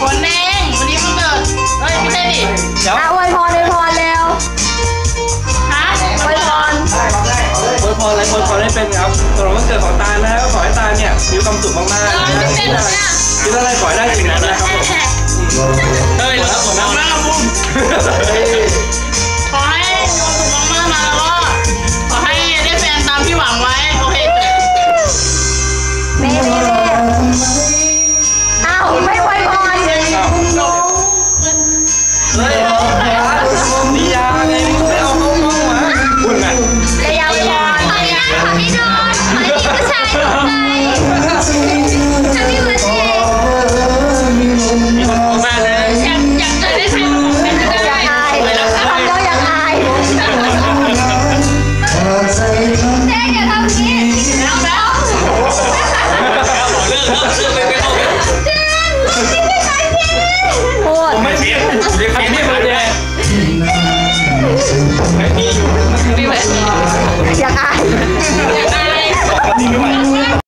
ฝนแดงวันนี้มันเกิดเฮ้ยไม่ใช่ดิเดี๋ยวอะอวยพรอวยพรเร็วฮะอวยพรอวยพรอะไรอวยพรให้เป็นครับสำหรับวันเกิดของตาลนะครับขอให้ตาลเนี่ยมีความสุขมากๆเออไม่เป็นหรอกนคิดอะไรขอให้ได้สิ่งนั้นนะ